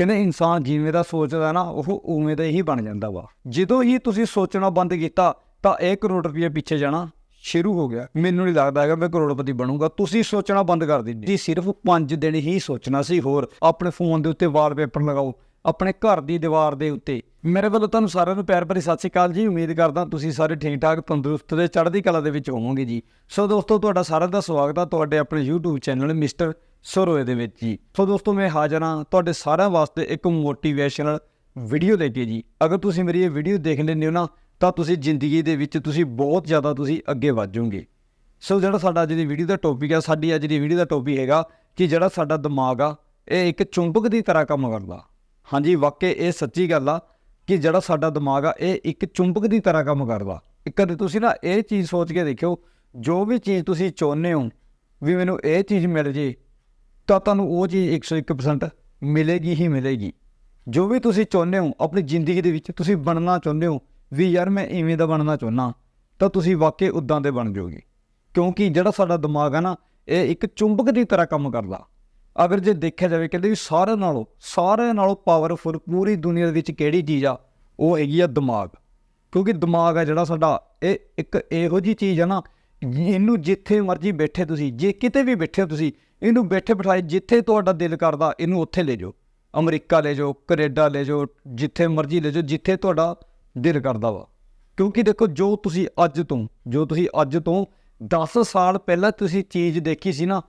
ਕਹਿੰਦੇ ਇਨਸਾਨ ਜਿਵੇਂ ਦਾ ਸੋਚਦਾ ਨਾ, ਉਹ ਉਵੇਂ ਦਾ ਹੀ ਬਣ ਜਾਂਦਾ ਵਾ। ਜਦੋਂ ਹੀ ਤੁਸੀਂ ਸੋਚਣਾ ਬੰਦ ਕੀਤਾ, ਤਾਂ 1 ਕਰੋੜ ਰੁਪਏ ਪਿੱਛੇ ਜਾਣਾ ਸ਼ੁਰੂ ਹੋ ਗਿਆ। ਮੈਨੂੰ ਨਹੀਂ ਲੱਗਦਾ ਹੈਗਾ ਮੈਂ ਕਰੋੜਪਤੀ ਬਣੂੰਗਾ। ਤੁਸੀਂ ਸੋਚਣਾ ਬੰਦ ਕਰ ਦਿੱਤੀ। ਜੀ ਸਿਰਫ 5 ਦਿਨ ਹੀ ਸੋਚਣਾ ਸੀ ਹੋਰ। ਆਪਣੇ ਫੋਨ ਦੇ ਉੱਤੇ ਵਾਲਪੇਪਰ ਲਗਾਓ, ਆਪਣੇ ਘਰ ਦੀ ਦੀਵਾਰ ਦੇ ਉੱਤੇ। ਮੇਰੇ ਵੱਲੋਂ ਤੁਹਾਨੂੰ ਸਾਰਿਆਂ ਨੂੰ ਪਿਆਰ ਭਰੀ ਸਤਿ ਸ਼੍ਰੀ ਅਕਾਲ ਜੀ। ਉਮੀਦ ਕਰਦਾ ਤੁਸੀਂ ਸਾਰੇ ਠੀਕ ਠਾਕ ਤੰਦਰੁਸਤ ਤੇ ਚੜ੍ਹਦੀ ਕਲਾ ਦੇ ਵਿੱਚ ਹੋਵੋਗੇ ਜੀ। ਸੋ ਦੋਸਤੋ, ਤੁਹਾਡਾ ਸਾਰਿਆਂ ਦਾ ਸਵਾਗਤ ਆ ਤੁਹਾਡੇ ਆਪਣੇ YouTube ਚੈਨਲ ਮਿਸਟਰ ਸਰੋਏ ਦੇ ਵਿੱਚ ਜੀ। ਸੋ ਦੋਸਤੋ, ਮੈਂ ਹਾਜ਼ਰ ਹਾਂ ਤੁਹਾਡੇ ਸਾਰਿਆਂ ਵਾਸਤੇ ਇੱਕ ਮੋਟੀਵੇਸ਼ਨਲ ਵੀਡੀਓ ਲੈ ਕੇ ਜੀ। ਅਗਰ ਤੁਸੀਂ ਮੇਰੀ ਇਹ ਵੀਡੀਓ ਦੇਖ ਲੈਂਦੇ ਹੋ ਨਾ, ਤਾਂ ਤੁਸੀਂ ਜ਼ਿੰਦਗੀ ਦੇ ਵਿੱਚ ਤੁਸੀਂ ਬਹੁਤ ਜ਼ਿਆਦਾ ਤੁਸੀਂ ਅੱਗੇ ਵਧ ਸੋ ਜਿਹੜਾ ਸਾਡਾ ਅੱਜ ਦੀ ਵੀਡੀਓ ਦਾ ਟੌਪਿਕ ਹੈ ਸਾਡੀ ਅੱਜ ਦੀ ਵੀਡੀਓ ਦਾ ਟੌਪਿਕ ਹੈਗਾ ਕਿ ਜਿਹੜਾ ਸਾਡਾ ਦਿਮਾਗ ਆ, ਇਹ ਇੱਕ ਚੁੰਬਕ ਦੀ ਤਰ੍ਹਾਂ ਕੰਮ ਕਰਦਾ। ਹਾਂਜੀ, ਵਾਕਈ ਇਹ ਸੱਚੀ ਗੱਲ ਆ ਕਿ ਜਿਹੜਾ ਸਾਡਾ ਦਿਮਾਗ ਆ, ਇਹ ਇੱਕ ਚੁੰਬਕ ਦੀ ਤਰ੍ਹਾਂ ਕੰਮ ਕਰਦਾ। ਇੱਕ ਕਦੇ ਤੁਸੀਂ ਨਾ ਇਹ ਚੀਜ਼ ਸੋਚ ਕੇ ਦੇਖਿਓ, ਜੋ ਵੀ ਚੀਜ਼ ਤੁਸੀਂ ਚਾਹੁੰਦੇ ਹੋ, ਵੀ ਮੈਨੂੰ ਇਹ ਚੀਜ਼ ਮਿਲ ਜੇ ਤਾਂ ਤੁਹਾਨੂੰ ਉਹ ਚੀਜ਼ 101% ਮਿਲੇਗੀ ਹੀ ਮਿਲੇਗੀ। ਜੋ ਵੀ ਤੁਸੀਂ ਚਾਹੁੰਦੇ ਹੋ, ਆਪਣੀ ਜ਼ਿੰਦਗੀ ਦੇ ਵਿੱਚ ਤੁਸੀਂ ਬਣਨਾ ਚਾਹੁੰਦੇ ਹੋ, ਵੀ ਯਾਰ ਮੈਂ ਇਵੇਂ ਦਾ ਬਣਨਾ ਚਾਹੁੰਦਾ, ਤਾਂ ਤੁਸੀਂ ਵਾਕਈ ਉਦਾਂ ਦੇ ਬਣ ਜਾਓਗੇ। ਕਿਉਂਕਿ ਜਿਹੜਾ ਸਾਡਾ ਦਿਮਾਗ ਆ ਨਾ, ਇਹ ਇੱਕ ਚੁੰਬਕ ਦੀ ਤਰ੍ਹਾਂ ਕੰਮ ਕਰਦਾ। ਅਗਰ ਜੇ ਦੇਖਿਆ ਜਾਵੇ, ਕਹਿੰਦੇ ਵੀ ਸਾਰਿਆਂ ਨਾਲੋਂ ਸਾਰਿਆਂ ਨਾਲੋਂ ਪਾਵਰਫੁਲ ਪੂਰੀ ਦੁਨੀਆ ਦੇ ਵਿੱਚ ਕਿਹੜੀ ਚੀਜ਼ ਆ, ਉਹ ਹੈਗੀ ਆ ਦਿਮਾਗ। ਕਿਉਂਕਿ ਦਿਮਾਗ ਆ ਜਿਹੜਾ ਸਾਡਾ, ਇਹ ਇੱਕ ਇਹੋ ਜੀ ਚੀਜ਼ ਆ ਨਾ, ਇਹਨੂੰ ਜਿੱਥੇ ਮਰਜ਼ੀ ਬੈਠੇ ਤੁਸੀਂ, ਜੇ ਕਿਤੇ ਵੀ ਬੈਠੇ ਹੋ ਤੁਸੀਂ ਇਹਨੂੰ ਬੈਠੇ ਬਿਠਾਏ ਜਿੱਥੇ ਤੁਹਾਡਾ ਦਿਲ ਕਰਦਾ, ਇਹਨੂੰ ਉੱਥੇ ਲੈ ਜਾਓ। ਅਮਰੀਕਾ ਲੈ ਜਾਓ, ਕੈਨੇਡਾ ਲੈ ਜਾਓ, ਜਿੱਥੇ ਮਰਜ਼ੀ ਲੈ ਜਾਓ, ਜਿੱਥੇ ਤੁਹਾਡਾ ਦਿਲ ਕਰਦਾ ਵਾ। ਕਿਉਂਕਿ ਦੇਖੋ, ਜੋ ਤੁਸੀਂ ਅੱਜ ਤੋਂ, ਜੋ ਤੁਸੀਂ ਅੱਜ ਤੋਂ 10 ਸਾਲ ਪਹਿਲਾਂ ਤੁਸੀਂ ਚੀਜ਼ ਦੇਖੀ ਸੀ ਨਾ,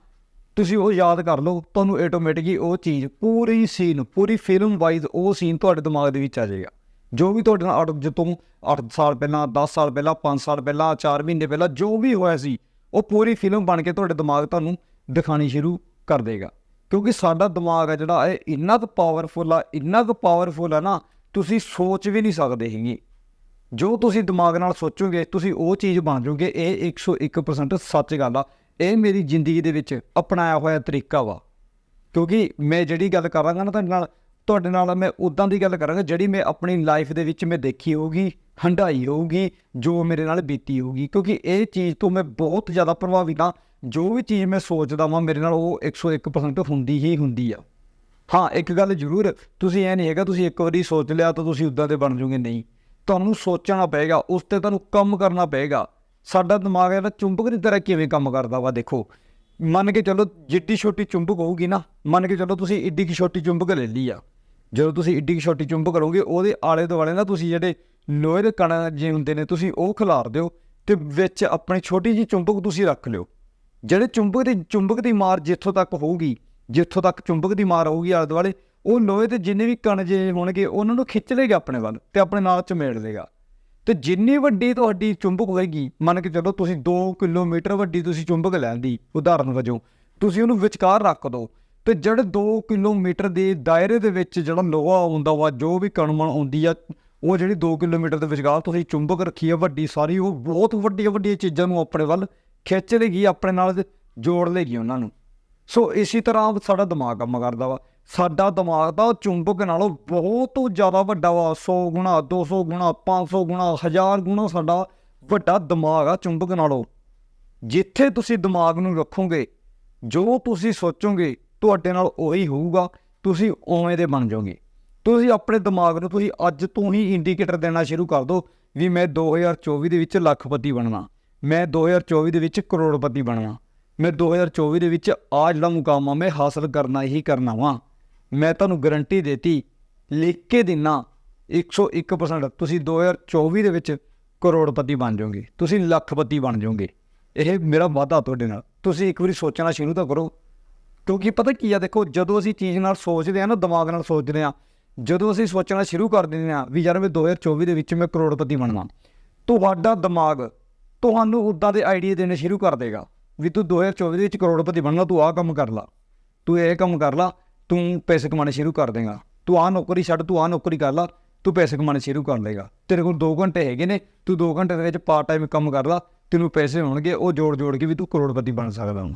ਤੁਸੀਂ ਉਹ ਯਾਦ ਕਰ ਲਓ, ਤੁਹਾਨੂੰ ਆਟੋਮੈਟਿਕਲੀ ਉਹ ਚੀਜ਼ ਪੂਰੀ ਸੀਨ ਪੂਰੀ ਫਿਲਮ ਵਾਈਜ਼ ਉਹ ਸੀਨ ਤੁਹਾਡੇ ਦਿਮਾਗ ਦੇ ਵਿੱਚ ਆ ਜਾਏਗਾ। ਜੋ ਵੀ ਤੁਹਾਡੇ ਨਾਲ ਅੱਜ ਤੋਂ 8 ਸਾਲ ਪਹਿਲਾਂ 10 ਸਾਲ ਪਹਿਲਾਂ 5 ਸਾਲ ਪਹਿਲਾਂ 4 ਮਹੀਨੇ ਪਹਿਲਾਂ ਜੋ ਵੀ ਹੋਇਆ ਸੀ, ਉਹ ਪੂਰੀ ਫਿਲਮ ਬਣ ਕੇ ਤੁਹਾਡੇ ਦਿਮਾਗ ਤੁਹਾਨੂੰ ਦਿਖਾਣੀ ਸ਼ੁਰੂ ਕਰ ਦੇਗਾ। ਕਿਉਂਕਿ ਸਾਡਾ ਦਿਮਾਗ ਆ ਜਿਹੜਾ ਇਹ ਇੰਨਾ ਕੁ ਪਾਵਰਫੁਲ ਆ, ਇੰਨਾ ਕੁ ਪਾਵਰਫੁਲ ਆ ਨਾ, ਤੁਸੀਂ ਸੋਚ ਵੀ ਨਹੀਂ ਸਕਦੇ ਹੈਗੇ। ਜੋ ਤੁਸੀਂ ਦਿਮਾਗ ਨਾਲ ਸੋਚੋਗੇ, ਤੁਸੀਂ ਉਹ ਚੀਜ਼ ਬਣ ਜਾਓਗੇ, ਇਹ 101% ਸੱਚ ਗੱਲ ਆ। ਇਹ ਮੇਰੀ ਜ਼ਿੰਦਗੀ ਦੇ ਵਿੱਚ ਅਪਣਾਇਆ ਹੋਇਆ ਤਰੀਕਾ ਵਾ। ਕਿਉਂਕਿ ਮੈਂ ਜਿਹੜੀ ਗੱਲ ਕਰਾਂਗਾ ਨਾ ਤੁਹਾਡੇ ਨਾਲ ਤੁਹਾਡੇ ਨਾਲ ਮੈਂ ਉਦਾਂ ਦੀ ਗੱਲ ਕਰਾਂਗਾ, ਜਿਹੜੀ ਮੈਂ ਆਪਣੀ ਲਾਈਫ ਦੇ ਵਿੱਚ ਮੈਂ ਦੇਖੀ ਹੋਊਗੀ ਹੰਡਾਈ ਹੋਊਗੀ, ਜੋ ਮੇਰੇ ਨਾਲ ਬੀਤੀ ਹੋਊਗੀ। ਕਿਉਂਕਿ ਇਹ ਚੀਜ਼ ਤੋਂ ਮੈਂ ਬਹੁਤ ਜ਼ਿਆਦਾ ਪ੍ਰਭਾਵਿਤ ਹਾਂ ਜੋ ਵੀ ਚੀਜ਼ ਮੈਂ ਸੋਚਦਾ ਵਾਂ, ਮੇਰੇ ਨਾਲ ਉਹ 101% ਹੁੰਦੀ ਹੀ ਹੁੰਦੀ ਆ। ਹਾਂ, ਇੱਕ ਗੱਲ ਜ਼ਰੂਰ, ਤੁਸੀਂ ਇਹ ਨਹੀਂ ਹੈਗਾ, ਤੁਸੀਂ ਇੱਕ ਵਾਰੀ ਸੋਚ ਲਿਆ ਤਾਂ ਤੁਸੀਂ ਉਦਾਂ ਦੇ ਬਣ ਜਾਓਗੇ ਨਹੀਂ। ਤੁਹਾਨੂੰ ਸੋਚਣਾ ਪਏਗਾ, ਉਸ ਤੇ ਤੁਹਾਨੂੰ ਕੰਮ ਕਰਨਾ ਪਏਗਾ। ਸਾਡਾ ਦਿਮਾਗ ਇਹਦਾ ਚੁੰਬਕ ਦੀ ਤਰ੍ਹਾਂ ਕਿਵੇਂ ਕੰਮ ਕਰਦਾ ਵਾ, ਦੇਖੋ। ਮੰਨ ਕੇ ਚੱਲੋ, ਜਿੱਡੀ ਛੋਟੀ ਚੁੰਬਕ ਹੋਊਗੀ ਨਾ, ਮੰਨ ਕੇ ਚੱਲੋ ਤੁਸੀਂ ਇੱਡੀ ਕੀ ਛੋਟੀ ਚੁੰਬਕ ਲੈ ਲਈ ਆ। ਜਦੋਂ ਤੁਸੀਂ ਇੱਡੀ ਕੀ ਛੋਟੀ ਚੁੰਬਕ ਕਰੋਗੇ, ਉਹਦੇ ਆਲੇ ਦੁਆਲੇ ਨਾ ਤੁਸੀਂ ਜਿਹੜੇ ਲੋਹੇ ਦੇ ਕਣ ਜੇ ਹੁੰਦੇ ਨੇ, ਤੁਸੀਂ ਉਹ ਖਿਲਾਰ ਦਿਓ ਤੇ ਵਿੱਚ ਆਪਣੀ ਛੋਟੀ ਜੀ ਚੁੰਬਕ ਤੁਸੀਂ ਰੱਖ ਲਿਓ। ਜਿਹੜੇ ਚੁੰਬਕ ਦੀ ਚੁੰਬਕ ਦੀ ਮਾਰ ਜਿੱਥੋਂ ਤੱਕ ਹੋਊਗੀ, ਜਿੱਥੋਂ ਤੱਕ ਚੁੰਬਕ ਦੀ ਮਾਰ ਹੋਊਗੀ ਆਲੇ ਦੁਆਲੇ, ਉਹ ਲੋਹੇ ਦੇ ਜਿੰਨੇ ਵੀ ਕਣ ਜੇ ਹੋਣਗੇ, ਉਹਨਾਂ ਨੂੰ ਖਿੱਚ ਲੇਗਾ ਆਪਣੇ ਵੱਲ ਤੇ ਆਪਣੇ ਨਾਲ ਚਮੇੜ ਲੇਗਾ ਤੇ ਜਿੰਨੀ ਵੱਡੀ ਤੁਹਾਡੀ ਚੁੰਬਕ ਹੋਏਗੀ, ਮੰਨ ਕੇ ਚੱਲੋ ਤੁਸੀਂ 2 ਕਿਲੋਮੀਟਰ ਵੱਡੀ ਤੁਸੀਂ ਚੁੰਬਕ ਲੈਂਦੀ ਉਦਾਹਰਨ ਵਜੋਂ, ਤੁਸੀਂ ਉਹਨੂੰ ਵਿਚਕਾਰ ਰੱਖ ਦਿਓ ਤੇ ਜਿਹੜੇ 2 ਕਿਲੋਮੀਟਰ ਦੇ ਦਾਇਰੇ ਦੇ ਵਿੱਚ ਜਿਹੜਾ ਲੋਹਾ ਆਉਂਦਾ ਵਾ, ਜੋ ਵੀ ਕਣਮਣ ਆਉਂਦੀ ਆ, ਉਹ ਜਿਹੜੀ 2 ਕਿਲੋਮੀਟਰ ਦੇ ਵਿਚਕਾਰ ਤੁਸੀਂ ਚੁੰਬਕ ਰੱਖੀ ਆ ਵੱਡੀ ਸਾਰੀ, ਉਹ ਬਹੁਤ ਵੱਡੀਆਂ ਵੱਡੀਆਂ ਚੀਜ਼ਾਂ ਨੂੰ ਆਪਣੇ ਵੱਲ ਖਿੱਚ ਲੇਗੀ ਆਪਣੇ ਨਾਲ ਜੋੜ ਲੇਗੀ ਉਹਨਾਂ ਨੂੰ। ਸੋ ਇਸੇ ਤਰ੍ਹਾਂ ਸਾਡਾ ਦਿਮਾਗ ਕੰਮ ਕਰਦਾ ਵਾ। ਸਾਡਾ ਦਿਮਾਗ ਦਾ ਚੁੰਬਕ ਨਾਲੋਂ ਬਹੁਤ ਜ਼ਿਆਦਾ ਵੱਡਾ ਵਾ। 100 ਗੁਣਾ 200 ਗੁਣਾ 500 ਗੁਣਾ 1000 ਗੁਣਾ ਸਾਡਾ ਵੱਡਾ ਦਿਮਾਗ ਆ ਚੁੰਬਕ ਨਾਲੋਂ। ਜਿੱਥੇ ਤੁਸੀਂ ਦਿਮਾਗ ਨੂੰ ਰੱਖੋਗੇ, ਜੋ ਤੁਸੀਂ ਸੋਚੋਗੇ, ਤੁਹਾਡੇ ਨਾਲ ਉਹੀ ਹੋਊਗਾ। ਤੁਸੀਂ ਉਵੇਂ ਦੇ ਬਣ ਜਾਓਗੇ। ਤੁਸੀਂ ਆਪਣੇ ਦਿਮਾਗ ਨੂੰ ਤੁਸੀਂ ਅੱਜ ਤੋਂ ਹੀ ਇੰਡੀਕੇਟਰ ਦੇਣਾ ਸ਼ੁਰੂ ਕਰ ਦਿਓ ਵੀ ਮੈਂ 2024 ਦੇ ਵਿੱਚ ਲੱਖਪਤੀ ਬਣਨਾ। ਮੈਂ 2024 ਦੇ ਵਿੱਚ ਕਰੋੜਪਤੀ ਬਣਨਾ ਮੈਂ 2024 ਦੇ ਵਿੱਚ ਆ ਜਿਹੜਾ ਮੁਕਾਮ ਆ, ਮੈਂ ਹਾਸਲ ਕਰਨਾ ਹੀ ਕਰਨਾ ਵਾਂ। ਮੈਂ ਤੁਹਾਨੂੰ ਗਾਰੰਟੀ ਦੇਤੀ, ਲਿਖ ਕੇ ਦਿਨਾ 101% ਤੁਸੀਂ 2024 ਦੇ ਵਿੱਚ ਕਰੋੜਪਤੀ ਬਣ ਜਾਓਗੇ। ਤੁਸੀਂ ਲੱਖਪਤੀ ਬਣ ਜਾਓਗੇ। ਇਹ ਮੇਰਾ ਵਾਅਦਾ ਤੁਹਾਡੇ ਨਾਲ। ਤੁਸੀਂ ਇੱਕ ਵਾਰੀ ਸੋਚਣਾ ਸ਼ੁਰੂ ਤਾਂ ਕਰੋ। ਕਿਉਂਕਿ ਪਤਾ ਕੀ ਆ, ਦੇਖੋ, ਜਦੋਂ ਅਸੀਂ ਚੀਜ਼ ਨਾਲ ਸੋਚਦੇ ਆ ਨਾ, ਦਿਮਾਗ ਨਾਲ ਸੋਚਦੇ ਆ ਜਦੋਂ ਅਸੀਂ ਸੋਚਣਾ ਸ਼ੁਰੂ ਕਰ ਦਿੰਦੇ ਆ ਵੀ ਯਾਰ ਮੈਂ 2024 ਦੇ ਵਿੱਚ ਮੈਂ ਕਰੋੜਪਤੀ ਬਣਨਾ ਤੁਹਾਡਾ ਦਿਮਾਗ ਤੁਹਾਨੂੰ ਉਦਾਂ ਦੇ ਆਈਡੀਆ ਦੇਣੇ ਸ਼ੁਰੂ ਕਰ ਦੇਗਾ ਵੀ ਤੂੰ 2024 ਦੇ ਵਿੱਚ ਕਰੋੜਪਤੀ ਬਣਨਾ ਤੂੰ ਆਹ ਕੰਮ ਕਰ ਲਾ, ਤੂੰ ਇਹ ਕੰਮ ਕਰ ਲਾ, ਤੂੰ ਪੈਸੇ ਕਮਾਣੇ ਸ਼ੁਰੂ ਕਰ ਦੇਗਾ, ਤੂੰ ਆਹ ਨੌਕਰੀ ਛੱਡ, ਤੂੰ ਆਹ ਨੌਕਰੀ ਕਰ ਲਾ, ਤੂੰ ਪੈਸੇ ਕਮਾਣੇ ਸ਼ੁਰੂ ਕਰ ਲੇਗਾ ਤੇਰੇ ਕੋਲ 2 ਘੰਟੇ ਹੈਗੇ ਨੇ, ਤੂੰ 2 ਘੰਟੇ ਦੇ ਵਿੱਚ ਪਾਰਟ ਟਾਈਮ ਕੰਮ ਕਰ ਲਾ, ਤੈਨੂੰ ਪੈਸੇ ਹੋਣਗੇ, ਉਹ ਜੋੜ ਜੋੜ ਕੇ ਵੀ ਤੂੰ ਕਰੋੜਪਤੀ ਬਣ ਸਕਦਾ ਹੁਣ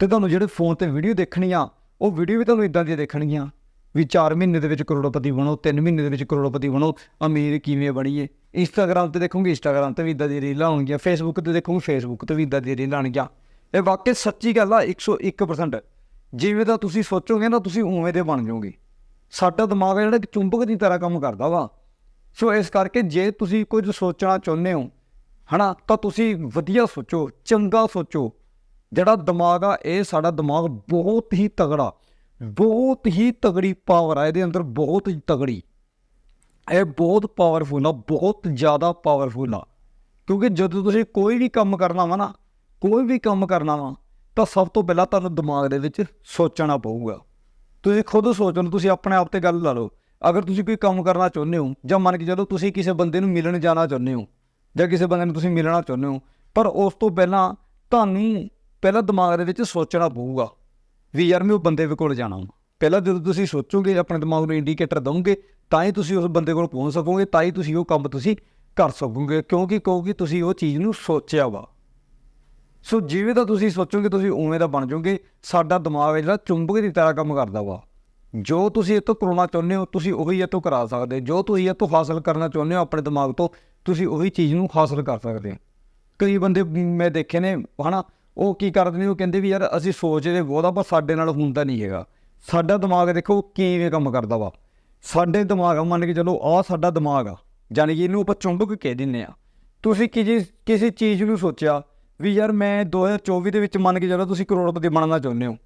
ਤੇ ਤੁਹਾਨੂੰ ਜਿਹੜੇ ਫੋਨ ਤੇ ਵੀਡੀਓ ਦੇਖਣੀਆਂ, ਉਹ ਵੀਡੀਓ ਵੀ ਤੁਹਾਨੂੰ ਇਦਾਂ ਦੀਆਂ ਦੇਖਣਗੀਆਂ ਵੀ 4 ਮਹੀਨੇ ਦੇ ਵਿੱਚ ਕਰੋੜਪਤੀ ਬਣੋ 3 ਮਹੀਨੇ ਦੇ ਵਿੱਚ ਕਰੋੜਪਤੀ ਬਣੋ, ਅਮੀਰ ਕਿਵੇਂ ਬਣੀਏ? ਇੰਸਟਾਗ੍ਰਾਮ ਤੇ ਦੇਖੋਗੇ ਇੰਸਟਾਗ੍ਰਾਮ ਤੇ ਵੀ ਇਦਾਂ ਦੀ ਰੀਲਾਂ ਆਉਣਗੀਆਂ ਫੇਸਬੁੱਕ ਤੇ ਦੇਖੋਗੇ ਫੇਸਬੁੱਕ ਤੇ ਵੀ ਇਦਾਂ ਦੀ ਰੀਲਾਂ ਆਉਣਗੀਆਂ। ਇਹ ਵਾਕਈ ਸੱਚੀ ਗੱਲ ਆ 101% ਜਿਵੇਂ ਦਾ ਤੁਸੀਂ ਸੋਚੋਗੇ ਨਾ, ਤੁਸੀਂ ਉਵੇਂ ਦੇ ਬਣ ਜਾਓਗੇ। ਸਾਡਾ ਦਿਮਾਗ ਹੈ ਜਿਹੜਾ ਇੱਕ ਚੁੰਬਕ ਦੀ ਤਰ੍ਹਾਂ ਕੰਮ ਕਰਦਾ ਵਾ। ਸੋ ਇਸ ਕਰਕੇ ਜੇ ਤੁਸੀਂ ਕੁਝ ਸੋਚਣਾ ਚਾਹੁੰਦੇ ਹੋ, ਹਨਾ, ਤਾਂ ਤੁਸੀਂ ਵਧੀਆ ਸੋਚੋ, ਚੰਗਾ ਸੋਚੋ। ਜਿਹੜਾ ਦਿਮਾਗ ਆ, ਇਹ ਸਾਡਾ ਦਿਮਾਗ ਬਹੁਤ ਹੀ ਤਗੜਾ ਬਹੁਤ ਹੀ ਤਗੜੀ ਪਾਵਰ ਆ, ਇਹਦੇ ਅੰਦਰ ਬਹੁਤ ਹੀ ਤਗੜੀ ਇਹ ਬਹੁਤ ਪਾਵਰਫੁਲ ਆ, ਬਹੁਤ ਜ਼ਿਆਦਾ ਪਾਵਰਫੁਲ ਆ। ਕਿਉਂਕਿ ਜਦੋਂ ਤੁਸੀਂ ਕੋਈ ਵੀ ਕੰਮ ਕਰਨਾ ਵਾ ਨਾ, ਕੋਈ ਵੀ ਕੰਮ ਕਰਨਾ ਵਾ, ਤਾਂ ਸਭ ਤੋਂ ਪਹਿਲਾਂ ਤੁਹਾਨੂੰ ਦਿਮਾਗ ਦੇ ਵਿੱਚ ਸੋਚਣਾ ਪਊਗਾ। ਤੁਸੀਂ ਖੁਦ ਸੋਚੋ ਤੁਸੀਂ ਆਪਣੇ ਆਪ ਤੇ ਗੱਲ ਲਾ ਲਓ। ਅਗਰ ਤੁਸੀਂ ਕੋਈ ਕੰਮ ਕਰਨਾ ਚਾਹੁੰਦੇ ਹੋ, ਜਾਂ ਮੰਨ ਕੇ ਚਲੋ ਤੁਸੀਂ ਕਿਸੇ ਬੰਦੇ ਨੂੰ ਮਿਲਣ ਜਾਣਾ ਚਾਹੁੰਦੇ ਹੋ, ਜਾਂ ਕਿਸੇ ਬੰਦੇ ਨੂੰ ਤੁਸੀਂ ਮਿਲਣਾ ਚਾਹੁੰਦੇ ਹੋ, ਪਰ ਉਸ ਤੋਂ ਪਹਿਲਾਂ ਤੁਹਾਨੂੰ ਪਹਿਲਾਂ ਦਿਮਾਗ ਦੇ ਵਿੱਚ ਸੋਚਣਾ ਪਊਗਾ ਵੀ ਯਾਰ ਮੈਂ ਉਹ ਬੰਦੇ ਕੋਲ ਜਾਣਾ ਵਾ। ਪਹਿਲਾਂ ਜਦੋਂ ਤੁਸੀਂ ਸੋਚੋਗੇ, ਆਪਣੇ ਦਿਮਾਗ ਨੂੰ ਇੰਡੀਕੇਟਰ ਦਵੋਗੇ ਤਾਂ ਹੀ ਤੁਸੀਂ ਉਸ ਬੰਦੇ ਕੋਲ ਪਹੁੰਚ ਸਕੋਗੇ, ਤਾਂ ਹੀ ਤੁਸੀਂ ਉਹ ਕੰਮ ਤੁਸੀਂ ਕਰ ਸਕੋਗੇ, ਕਿਉਂਕਿ ਕਿਉਂਕਿ ਤੁਸੀਂ ਉਹ ਚੀਜ਼ ਨੂੰ ਸੋਚਿਆ ਵਾ। ਸੋ ਜਿਵੇਂ ਦਾ ਤੁਸੀਂ ਸੋਚੋਗੇ, ਤੁਸੀਂ ਉਵੇਂ ਦਾ ਬਣ ਜਾਓਗੇ, ਸਾਡਾ ਦਿਮਾਗ ਜਿਹੜਾ ਚੁੰਬਕ ਦੀ ਤਰ੍ਹਾਂ ਕੰਮ ਕਰਦਾ ਵਾ। ਜੋ ਤੁਸੀਂ ਇਹ ਤੋਂ ਕਰਾਉਣਾ ਚਾਹੁੰਦੇ ਹੋ, ਤੁਸੀਂ ਉਹੀ ਇਹ ਤੋਂ ਕਰਾ ਸਕਦੇ ਜੋ ਤੁਸੀਂ ਇਹ ਤੋਂ ਹਾਸਲ ਕਰਨਾ ਚਾਹੁੰਦੇ ਹੋ, ਆਪਣੇ ਦਿਮਾਗ ਤੋਂ, ਤੁਸੀਂ ਉਹੀ ਚੀਜ਼ ਨੂੰ ਹਾਸਲ ਕਰ ਸਕਦੇ ਹੋ। ਕਈ ਬੰਦੇ ਮੈਂ ਦੇਖੇ ਨੇ, ਹਨਾ, ਉਹ ਕੀ ਕਰਦੇ ਨੇ, ਉਹ ਕਹਿੰਦੇ ਵੀ ਯਾਰ, ਅਸੀਂ ਸੋਚਦੇ ਬਹੁਤਾ ਪਰ ਸਾਡੇ ਨਾਲ ਹੁੰਦਾ ਨਹੀਂ ਹੈਗਾ। ਸਾਡਾ ਦਿਮਾਗ ਦੇਖੋ ਕਿਵੇਂ ਕੰਮ ਕਰਦਾ ਵਾ। ਸਾਡੇ ਦਿਮਾਗ ਆ, ਮੰਨ ਕੇ ਚਲੋ, ਆਹ ਸਾਡਾ ਦਿਮਾਗ ਆ। ਯਾਨੀ ਕਿ ਇਹਨੂੰ ਆਪਾਂ ਚੁੰਬਕ ਕਹਿ ਦਿੰਨੇ ਆ। ਤੁਸੀਂ ਕਿਸੇ ਕਿਸੇ ਚੀਜ਼ ਨੂੰ ਸੋਚਿਆ ਵੀ ਯਾਰ ਮੈਂ 2024 ਦੇ ਵਿੱਚ ਮੰਨ ਕੇ ਚਲੋ ਤੁਸੀਂ ਕਰੋੜਪਤੀ ਬਣਨਾ ਚਾਹੁੰਦੇ ਹੋ।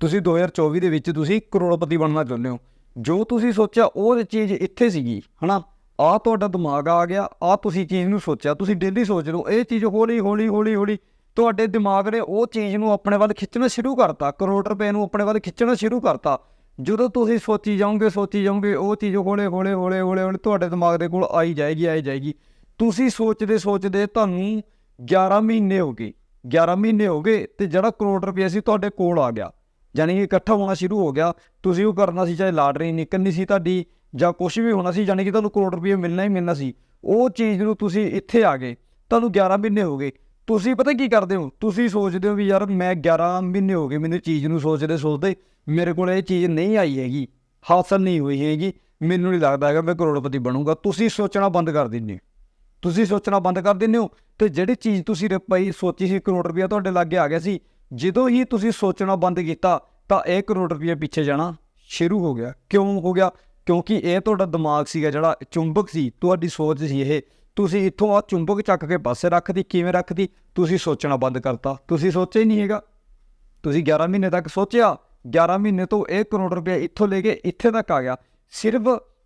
ਤੁਸੀਂ 2024 ਦੇ ਵਿੱਚ ਤੁਸੀਂ ਕਰੋੜਪਤੀ ਬਣਨਾ ਚਾਹੁੰਦੇ ਹੋ। ਜੋ ਤੁਸੀਂ ਸੋਚਿਆ, ਉਹ ਚੀਜ਼ ਇੱਥੇ ਸੀਗੀ, ਹਨਾ? ਆ ਤੁਹਾਡਾ ਦਿਮਾਗ ਆ ਗਿਆ ਆ ਤੁਸੀਂ ਚੀਜ਼ ਨੂੰ ਸੋਚਿਆ। ਤੁਸੀਂ ਡੇਲੀ ਸੋਚ ਲਓ ਇਹ ਚੀਜ਼ ਹੌਲੀ ਹੌਲੀ ਹੌਲੀ ਹੌਲੀ ਤੁਹਾਡੇ ਦਿਮਾਗ ਨੇ ਉਹ ਚੀਜ਼ ਨੂੰ ਆਪਣੇ ਵੱਲ ਖਿੱਚਣਾ ਸ਼ੁਰੂ ਕਰਤਾ। ਕਰੋੜ ਰੁਪਏ ਨੂੰ ਆਪਣੇ ਵੱਲ ਖਿੱਚਣਾ ਸ਼ੁਰੂ ਕਰਤਾ। ਜਦੋਂ ਤੁਸੀਂ ਸੋਚੀ ਜਾਓਗੇ ਸੋਚੀ ਜਾਓਗੇ, ਉਹ ਚੀਜ਼ ਹੌਲੇ ਹੌਲੇ ਹੌਲੇ ਹੌਲੇ ਹੌਲੇ ਤੁਹਾਡੇ ਦਿਮਾਗ ਦੇ ਕੋਲ ਆਈ ਜਾਏਗੀ ਆਈ ਜਾਏਗੀ। ਤੁਸੀਂ ਸੋਚਦੇ ਸੋਚਦੇ ਤੁਹਾਨੂੰ 11 ਮਹੀਨੇ ਹੋ ਗਏ 11 ਮਹੀਨੇ ਹੋ ਗਏ ਤੇ ਜਿਹੜਾ ਕਰੋੜ ਰੁਪਏ ਸੀ ਤੁਹਾਡੇ ਕੋਲ ਆ ਗਿਆ। ਯਾਨੀ ਕਿ ਇਕੱਠਾ ਹੋਣਾ ਸ਼ੁਰੂ ਹੋ ਗਿਆ, ਤੁਸੀਂ ਉਹ ਕਰਨਾ ਸੀ, ਚਾਹੇ ਲਾਟਰੀ ਨਿਕਲਣੀ ਸੀ ਤੁਹਾਡੀ ਜਾਂ ਕੁਝ ਵੀ ਹੋਣਾ ਸੀ ਯਾਨੀ ਕਿ ਤੁਹਾਨੂੰ ਕਰੋੜ ਰੁਪਏ ਮਿਲਣਾ ਹੀ ਮਿਲਣਾ ਸੀ। ਉਹ ਚੀਜ਼ ਨੂੰ ਤੁਸੀਂ ਇੱਥੇ ਆ ਗਏ, ਤੁਹਾਨੂੰ 11 ਮਹੀਨੇ ਹੋ ਗਏ। ਤੁਸੀਂ ਪਤਾ ਕੀ ਕਰਦੇ ਹੋ? ਤੁਸੀਂ ਸੋਚਦੇ ਹੋ ਵੀ ਯਾਰ ਮੈਂ 11 ਮਹੀਨੇ ਹੋ ਗਏ ਮੈਨੂੰ ਚੀਜ਼ ਨੂੰ ਸੋਚਦੇ ਸੋਚਦੇ ਮੇਰੇ ਕੋਲ ਇਹ ਚੀਜ਼ ਨਹੀਂ ਆਈ ਹੈਗੀ, ਹਾਸਲ ਨਹੀਂ ਹੋਈ ਹੈਗੀ, ਮੈਨੂੰ ਨਹੀਂ ਲੱਗਦਾ ਹੈਗਾ ਮੈਂ ਕਰੋੜਪਤੀ ਬਣੂੰਗਾ। ਤੁਸੀਂ ਸੋਚਣਾ ਬੰਦ ਕਰ ਦਿੰਦੇ ਹੋ। ਤੁਸੀਂ ਸੋਚਣਾ ਬੰਦ ਕਰ ਦਿੰਦੇ ਹੋ ਤੇ ਜਿਹੜੀ ਚੀਜ਼ ਤੁਸੀਂ ਰੁਪਈ ਸੋਚੀ ਸੀ ਕਰੋੜ ਰੁਪਇਆ ਤੁਹਾਡੇ ਲਾਗੇ ਆ ਗਿਆ ਸੀ, ਜਦੋਂ ਹੀ ਤੁਸੀਂ ਸੋਚਣਾ ਬੰਦ ਕੀਤਾ ਤਾਂ ਇਹ ਕਰੋੜ ਰੁਪਇਆ ਪਿੱਛੇ ਜਾਣਾ ਸ਼ੁਰੂ ਹੋ ਗਿਆ। ਕਿਉਂ ਹੋ ਗਿਆ? ਕਿਉਂਕਿ ਇਹ ਤੁਹਾਡਾ ਦਿਮਾਗ ਸੀਗਾ ਜਿਹੜਾ ਚੁੰਬਕ ਸੀ, ਤੁਹਾਡੀ ਸੋਚ ਸੀ ਇਹ। ਤੁਸੀਂ ਇੱਥੋਂ ਆ ਚੁੰਬਕ ਚੱਕ ਕੇ ਪਾਸੇ ਰੱਖਦੀ ਕਿਵੇਂ ਰੱਖਦੀ ਤੁਸੀਂ ਸੋਚਣਾ ਬੰਦ ਕਰਤਾ। ਤੁਸੀਂ ਸੋਚਿਆ ਹੀ ਨਹੀਂ ਹੈਗਾ। ਤੁਸੀਂ 11 ਮਹੀਨੇ ਤੱਕ ਸੋਚਿਆ। 11 ਮਹੀਨੇ ਤੋਂ ਇਹ ਕਰੋੜ ਰੁਪਏ ਇੱਥੋਂ ਲੈ ਕੇ ਇੱਥੇ ਤੱਕ ਆ ਗਿਆ। ਸਿਰਫ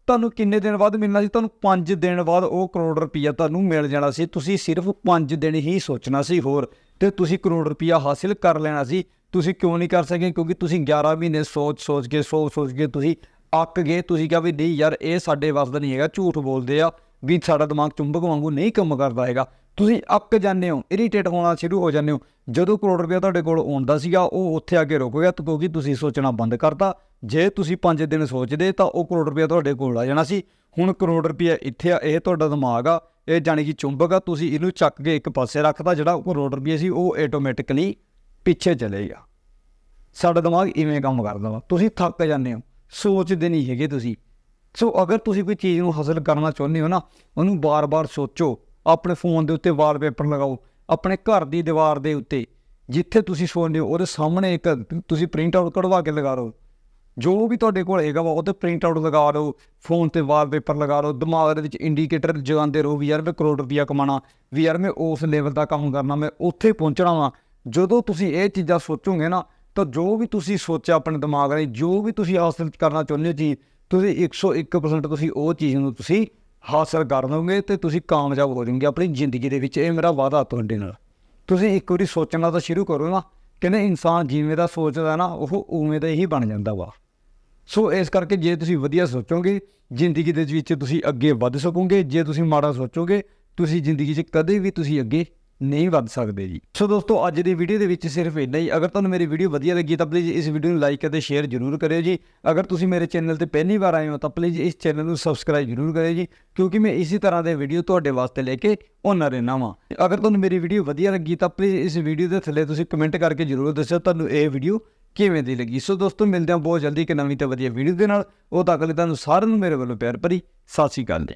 ਤੁਹਾਨੂੰ ਕਿੰਨੇ ਦਿਨ ਬਾਅਦ ਮਿਲਣਾ ਸੀ? ਤੁਹਾਨੂੰ 5 ਦਿਨ ਬਾਅਦ ਉਹ ਕਰੋੜ ਰੁਪਈਆ ਤੁਹਾਨੂੰ ਮਿਲ ਜਾਣਾ ਸੀ। ਤੁਸੀਂ ਸਿਰਫ 5 ਦਿਨ ਹੀ ਸੋਚਣਾ ਸੀ ਹੋਰ। ਤੇ ਤੁਸੀਂ ਕਰੋੜ ਰੁਪਈਆ ਹਾਸਿਲ ਕਰ ਲੈਣਾ ਸੀ। ਤੁਸੀਂ ਕਿਉਂ ਨਹੀਂ ਕਰ ਸਕੇ? ਕਿਉਂਕਿ ਤੁਸੀਂ 11 ਮਹੀਨੇ ਸੋਚ ਸੋਚ ਕੇ, ਸੋਚ ਸੋਚ ਕੇ ਤੁਸੀਂ ਅੱਕ ਗਏ। ਤੁਸੀਂ ਕਿਹਾ ਵੀ ਨਹੀਂ ਯਾਰ, ਇਹ ਸਾਡੇ ਵੱਸ ਦਾ ਨਹੀਂ ਹੈਗਾ। ਝੂਠ ਬੋਲਦੇ ਆ। ਵੀ ਸਾਡਾ ਦਿਮਾਗ ਚੁੰਬਕ ਵਾਂਗੂ ਨਹੀਂ ਕੰਮ ਕਰਦਾ ਹੈਗਾ। ਤੁਸੀਂ ਅੱਕ ਜਾਂਦੇ ਹੋ ਇਰੀਟੇਟ ਹੋਣਾ ਸ਼ੁਰੂ ਹੋ ਜਾਂਦੇ ਹੋ। ਜਦੋਂ ਕਰੋੜ ਰੁਪਇਆ ਤੁਹਾਡੇ ਕੋਲ ਆਉਂਦਾ ਸੀਗਾ, ਉਹ ਉੱਥੇ ਆ ਕੇ ਰੁਕ ਗਿਆ ਕਿਉਂਕਿ ਤੁਸੀਂ ਸੋਚਣਾ ਬੰਦ ਕਰਤਾ। ਜੇ ਤੁਸੀਂ 5 ਦਿਨ ਸੋਚਦੇ ਤਾਂ ਉਹ ਕਰੋੜ ਰੁਪਇਆ ਤੁਹਾਡੇ ਕੋਲ ਆ ਜਾਣਾ ਸੀ। ਹੁਣ ਕਰੋੜ ਰੁਪਇਆ ਇੱਥੇ ਆ, ਇਹ ਤੁਹਾਡਾ ਦਿਮਾਗ ਆ। ਇਹ ਜਾਣੀ ਕਿ ਚੁੰਬਕ ਆ, ਤੁਸੀਂ ਇਹਨੂੰ ਚੱਕ ਕੇ ਇੱਕ ਪਾਸੇ ਰੱਖਦਾ ਜਿਹੜਾ ਕਰੋੜ ਰੁਪਇਆ ਸੀ, ਉਹ ਆਟੋਮੈਟਿਕਲੀ ਪਿੱਛੇ ਚਲੇਗਾ ਸਾਡਾ ਦਿਮਾਗ ਇਵੇਂ ਕੰਮ ਕਰਦਾ ਵਾ। ਤੁਸੀਂ ਥੱਕ ਜਾਂਦੇ ਹੋ। ਸੋਚਦੇ ਨਹੀਂ ਹੈਗੇ ਤੁਸੀਂ। ਸੋ ਅਗਰ ਤੁਸੀਂ ਕੋਈ ਚੀਜ਼ ਨੂੰ ਹਾਸਲ ਕਰਨਾ ਚਾਹੁੰਦੇ ਹੋ ਨਾ, ਉਹਨੂੰ ਬਾਰ-ਬਾਰ ਸੋਚੋ, ਆਪਣੇ ਫੋਨ ਦੇ ਉੱਤੇ ਵਾਲਪੇਪਰ ਲਗਾਓ, ਆਪਣੇ ਘਰ ਦੀ ਦੀਵਾਰ ਦੇ ਉੱਤੇ, ਜਿੱਥੇ ਤੁਸੀਂ ਸੌਂਦੇ ਹੋ, ਉਹਦੇ ਸਾਹਮਣੇ ਇੱਕ ਤੁਸੀਂ ਪ੍ਰਿੰਟ ਆਊਟ ਕਢਵਾ ਕੇ ਲਗਾ ਲਓ ਜੋ ਵੀ ਤੁਹਾਡੇ ਕੋਲ ਹੈਗਾ ਵਾ, ਉਹ ਤੇ ਪ੍ਰਿੰਟ ਆਊਟ ਲਗਾ ਲਓ ਫੋਨ ਤੇ ਵਾਲਪੇਪਰ ਲਗਾ ਲਓ ਦਿਮਾਗ ਦੇ ਵਿੱਚ ਇੰਡੀਕੇਟਰ ਜਗਾਉਂਦੇ ਰਹੋ ਵੀ ਯਾਰ ਮੈਂ ਕਰੋੜ ਰੁਪਇਆ ਕਮਾਣਾ ਵੀ ਯਾਰ ਮੈਂ ਉਸ ਲੈਵਲ ਦਾ ਕੰਮ ਕਰਨਾ, ਮੈਂ ਉੱਥੇ ਪਹੁੰਚਣਾ ਵਾ। ਜਦੋਂ ਤੁਸੀਂ ਇਹ ਚੀਜ਼ਾਂ ਸੋਚੋਗੇ ਨਾ, ਤਾਂ ਜੋ ਵੀ ਤੁਸੀਂ ਸੋਚਿਆ ਆਪਣੇ ਦਿਮਾਗ ਨਾਲ ਜੋ ਵੀ ਤੁਸੀਂ ਹਾਸਲ ਕਰਨਾ ਚਾਹੁੰਦੇ ਹੋ ਚੀਜ਼ ਤੁਸੀਂ 101% ਤੁਸੀਂ ਉਹ ਚੀਜ਼ ਨੂੰ ਤੁਸੀਂ ਹਾਸਲ ਕਰ ਲਓਗੇ ਤੇ ਤੁਸੀਂ ਕਾਮਯਾਬ ਹੋ ਜਾਓਗੇ ਆਪਣੀ ਜ਼ਿੰਦਗੀ ਦੇ ਵਿੱਚ। ਇਹ ਮੇਰਾ ਵਾਅਦਾ ਤੁਹਾਡੇ ਨਾਲ। ਤੁਸੀਂ ਇੱਕ ਵਾਰੀ ਸੋਚਣਾ ਤਾਂ ਸ਼ੁਰੂ ਕਰੋ ਨਾ ਕਹਿੰਦੇ ਇਨਸਾਨ ਜਿਵੇਂ ਦਾ ਸੋਚਦਾ ਨਾ, ਉਹ ਉਵੇਂ ਦਾ ਹੀ ਬਣ ਜਾਂਦਾ ਵਾ। ਸੋ ਇਸ ਕਰਕੇ ਜੇ ਤੁਸੀਂ ਵਧੀਆ ਸੋਚੋਗੇ, ਜ਼ਿੰਦਗੀ ਦੇ ਵਿੱਚ ਤੁਸੀਂ ਅੱਗੇ ਵੱਧ ਸਕੋਗੇ। ਜੇ ਤੁਸੀਂ ਮਾੜਾ ਸੋਚੋਗੇ, ਤੁਸੀਂ ਜ਼ਿੰਦਗੀ 'ਚ ਕਦੇ ਵੀ ਤੁਸੀਂ ਅੱਗੇ ਨਹੀਂ ਵੱਧ ਸਕਦੇ ਜੀ। ਸੋ ਦੋਸਤੋ, ਅੱਜ ਦੀ ਵੀਡੀਓ ਦੇ ਵਿੱਚ ਸਿਰਫ ਇੰਨਾ ਹੀ। ਅਗਰ ਤੁਹਾਨੂੰ ਮੇਰੀ ਵੀਡੀਓ ਵਧੀਆ ਲੱਗੀ, ਤਾਂ ਪਲੀਜ਼ ਇਸ ਵੀਡੀਓ ਨੂੰ ਲਾਈਕ ਅਤੇ ਸ਼ੇਅਰ ਜ਼ਰੂਰ ਕਰਿਓ ਜੀ। ਅਗਰ ਤੁਸੀਂ ਮੇਰੇ ਚੈਨਲ ਤੇ ਪਹਿਲੀ ਵਾਰ ਆਏ ਹੋ, ਤਾਂ ਪਲੀਜ਼ ਇਸ ਚੈਨਲ ਨੂੰ ਸਬਸਕ੍ਰਾਈਬ ਜ਼ਰੂਰ ਕਰਿਓ ਜੀ, ਕਿਉਂਕਿ ਮੈਂ ਇਸੇ ਤਰ੍ਹਾਂ ਦੇ ਵੀਡੀਓ ਤੁਹਾਡੇ ਵਾਸਤੇ ਲੈ ਕੇ ਆਉਣਾ ਰਹਿਣਾ ਵਾਂ। ਅਗਰ ਤੁਹਾਨੂੰ ਮੇਰੀ ਵੀਡੀਓ ਵਧੀਆ ਲੱਗੀ, ਤਾਂ ਪਲੀਜ਼ ਇਸ ਵੀਡੀਓ ਦੇ ਥੱਲੇ ਤੁਸੀਂ ਕਮੈਂਟ ਕਰਕੇ ਜ਼ਰੂਰ ਦੱਸਿਓ ਤੁਹਾਨੂੰ ਇਹ ਵੀਡੀਓ ਕਿਵੇਂ ਦੀ ਲੱਗੀ। ਸੋ ਦੋਸਤੋ, ਮਿਲਦੇ ਹਾਂ ਬਹੁਤ ਜਲਦੀ ਇੱਕ ਨਵੀਂ ਤੇ ਵਧੀਆ ਵੀਡੀਓ ਦੇ ਨਾਲ। ਉਹ ਤੱਕ ਲਈ ਤੁਹਾਨੂੰ ਸਾਰਿਆਂ ਨੂੰ ਮੇਰੇ ਵੱਲੋਂ ਪਿਆਰ ਭਰੀ ਸਤਿ ਸ਼੍ਰੀ ਅਕਾਲ ਜੀ।